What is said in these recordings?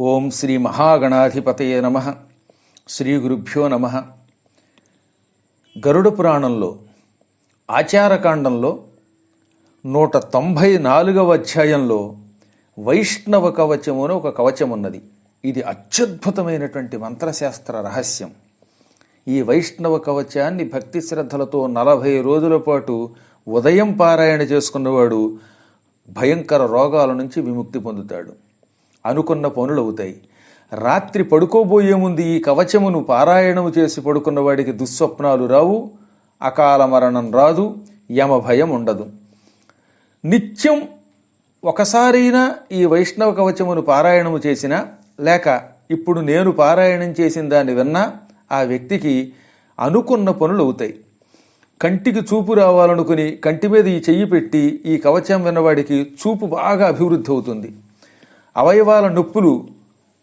ఓం శ్రీ మహాగణాధిపతయే నమ. శ్రీ గురుభ్యో నమ. గరుడ పురాణంలో ఆచారకాండంలో నూట తొంభై నాలుగవ అధ్యాయంలో వైష్ణవ కవచము అని ఒక కవచం ఉన్నది ఇది అత్యద్భుతమైనటువంటి మంత్రశాస్త్ర రహస్యం. ఈ వైష్ణవ కవచాన్ని భక్తి శ్రద్ధలతో నలభై రోజుల పాటు ఉదయం పారాయణ చేసుకున్నవాడు భయంకర రోగాల నుంచి విముక్తి పొందుతాడు. అనుకున్న పనులు అవుతాయి రాత్రి పడుకోబోయే ముందు ఈ కవచమును పారాయణము చేసి పడుకున్న వాడికి దుస్వప్నాలు రావు అకాల మరణం రాదు యమ భయం ఉండదు. నిత్యం ఒకసారైనా ఈ వైష్ణవ కవచమును పారాయణము చేసినా లేక ఇప్పుడు నేను పారాయణం చేసిన దాన్ని విన్నా ఆ వ్యక్తికి అనుకున్న పనులు అవుతాయి కంటికి చూపు రావాలనుకుని కంటి మీద ఈ చెయ్యి పెట్టి ఈ కవచం విన్నవాడికి చూపు బాగా అభివృద్ధి అవుతుంది. అవయవాల నొప్పులు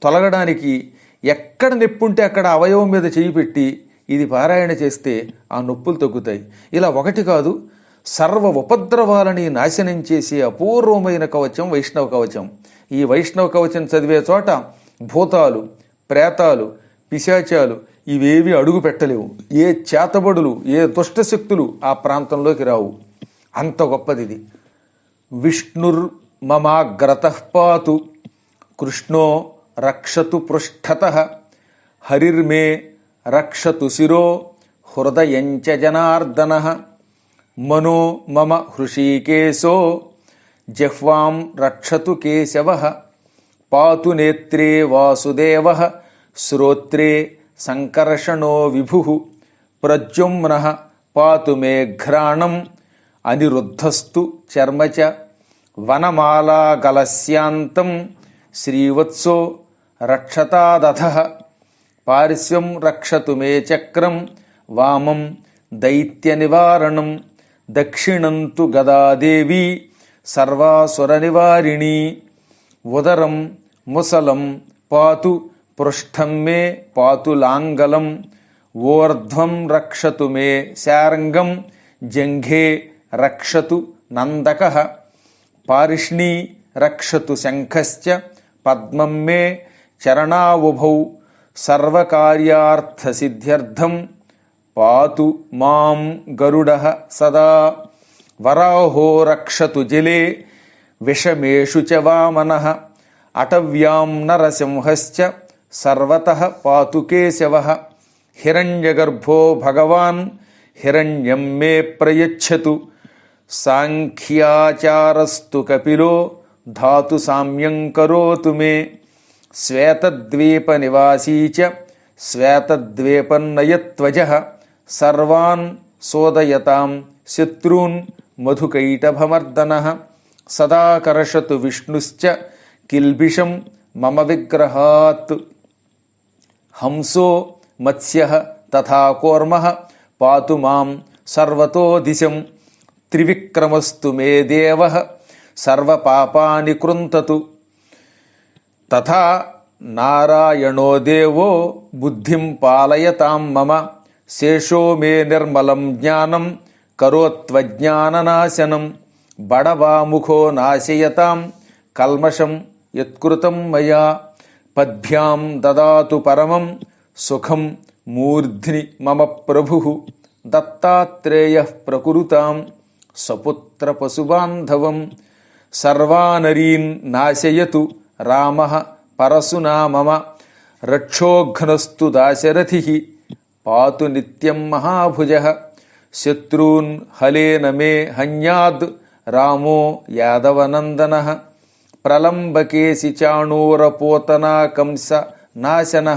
తొలగడానికి ఎక్కడ నొప్పి ఉంటే అక్కడ అవయవం మీద చేయి పెట్టి ఇది పారాయణ చేస్తే ఆ నొప్పులు తగ్గుతాయి. ఇలా ఒకటి కాదు సర్వ ఉపద్రవాలని నాశనం చేసే అపూర్వమైన కవచం వైష్ణవ కవచం. ఈ వైష్ణవ కవచం చదివే చోట భూతాలు ప్రేతాలు పిశాచాలు ఇవేవి అడుగు పెట్టలేవు. ఏ చేతబడులు ఏ దుష్టశక్తులు ఆ ప్రాంతంలోకి రావు. అంత గొప్పది ఇది. విష్ణుర్ మమాగ్రతపాతు కృష్ణో రక్షతు పృష్ఠత హరిర్మే రక్షతు శిరో హృదయంచ జనార్దన మనో మమ హృషీకేశో జహ్వాం రక్షతు కేశవ పాతు నేత్రే వాసుదేవ శ్రోత్రే సంకర్షణో విభు ప్రద్యుమ్న పాతు మే ఘ్రాణం అనిరుద్ధస్తు చర్మచ వనమాలాగలస్యాంతం శ్రీవత్సో రక్షతాదథ. పారిశ్వం రక్షతు మే చక్రం వామం దైత్య నివారణం దక్షిణంతు గదాదేవి సర్వాసుర నివారిణి ఉదరం ముసలం పాతు పృష్ఠం మే పాతు లాంగలం ఊర్ధ్వం రక్షతు మే శారంగం జంఘే రక్షతు నందక. పారిష్ణీ రక్షతు శంఖశ్చ పద్మం మే చరణావుభౌ సర్వకార్యార్థసిద్ధ్యర్థం పాతు మాం గరుడ సదా. వరాహో రక్షతు జలే విషమేషు చ వామన. అటవ్యాం నరసింహశ్చ సర్వత పాతు కేశవ. హిరణ్యగర్భో భగవాన్ హిరణ్యం మే ప్రయచ్చతు. సాంఖ్యాచారస్తు కపిలో ధాతు సామ్యం కరోతు మే. శ్వేతద్వీప నివాసీ చ శ్వేతద్వీపన్నయత్వజ. సర్వాన్ సోదయతాం శత్రూన్ మధుకైటభమర్దన. సదాకర్షతు విష్ణుశ్చ కిల్బిషం మమ విగ్రహాత్. హంసో మత్స్య తథా కూర్మ. పాతు మాం సర్వతో దిశం త్రివిక్రమస్తు మే దేవ. సర్వపాపాని కృంతతు తథా నారాయణో దేవో బుద్ధిం పాలయతాం మమ. శేషో మే నిర్మలం జ్ఞానం కరోత్వజ్ఞాననాశనం. బడవాముఖో నాశయతాం. కల్మషం యత్కృతం మయా. పద్భ్యాం దదాతు పరమం. సుఖం మూర్ధ్ని మమ ప్రభు. దత్తాత్రేయ ప్రకురుతాం సపుత్ర పశుబాంధవం. సర్వానరీన్ నాశయతు రామ పరశునామమ రక్షోఘ్నస్తు దాశరథి పాతు నిత్యం మహాభుజ శత్రూన్ హలేన మే హన్యాద్ రామో యాదవనందన ప్రలంబకేసి చాణూరపోతనా కంస నాశన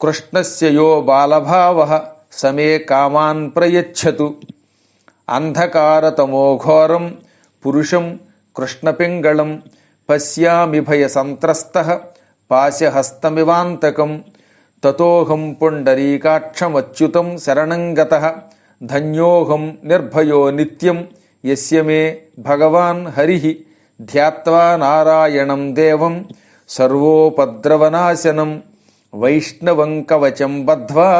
కృష్ణస్య యో బాలభావ సమే కామాన్ ప్రయచ్చతు అంధకారతమోఘోరం పురుషం కృష్ణపింగళం పశ్యామి భయ సంత్రస్త పాశహస్తమివాంతకం తతోహం పుండరీకాక్షమచ్యుతం శరణంగత ధన్యోహం నిర్భయో నిత్యం యస్య మే భగవాన్ హరి ధ్యాత్వా నారాయణం దేవం సర్వోపద్రవనాశనం వైష్ణవం కవచం బద్ధ్వా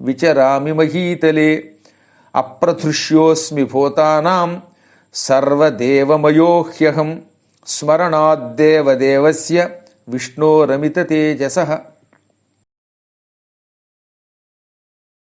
విచరామి మహీతలే అప్రధృష్యోస్మి భూతానాం सर्वदेवमयो ह्यहं स्मरणाद्देवदेवस्य विष्णोरमिततेजसः।